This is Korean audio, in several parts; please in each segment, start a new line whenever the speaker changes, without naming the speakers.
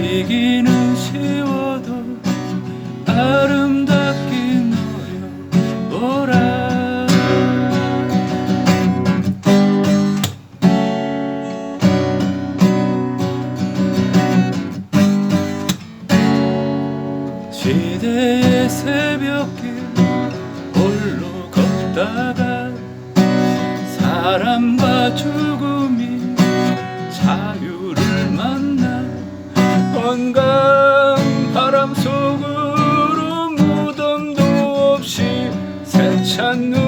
이기는 쉬워도 아름답긴 어려워라. 시대의 새벽길 홀로 걷다가 사람 세찬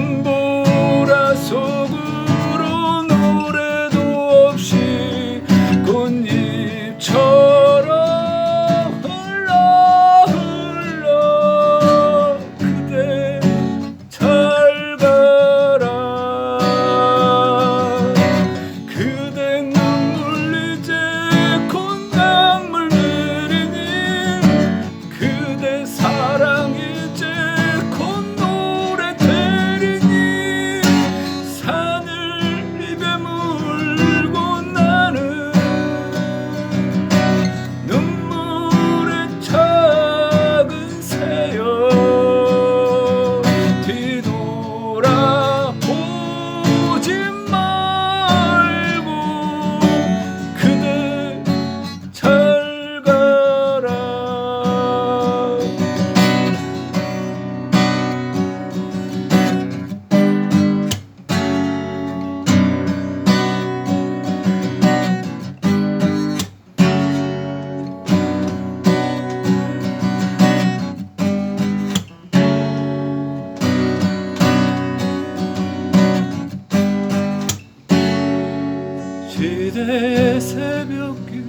시대의 새벽길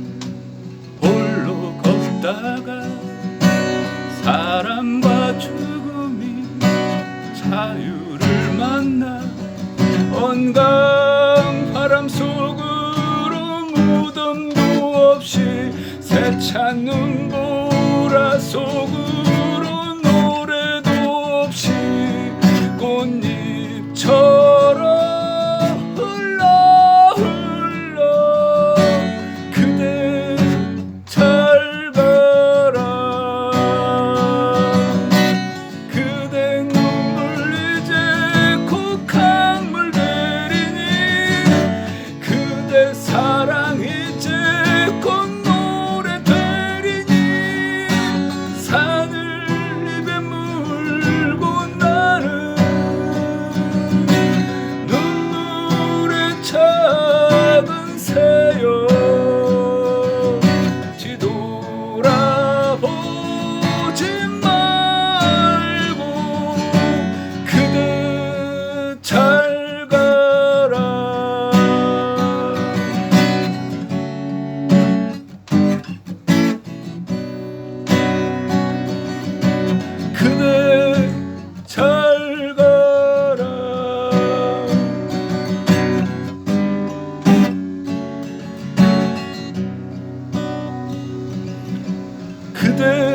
홀로 걷다가 사람과 죽음이 자유를 만나 언강 바람 속으로 무덤도 없이 세찬 눈보라 속으로 그늘 잘 가라 그대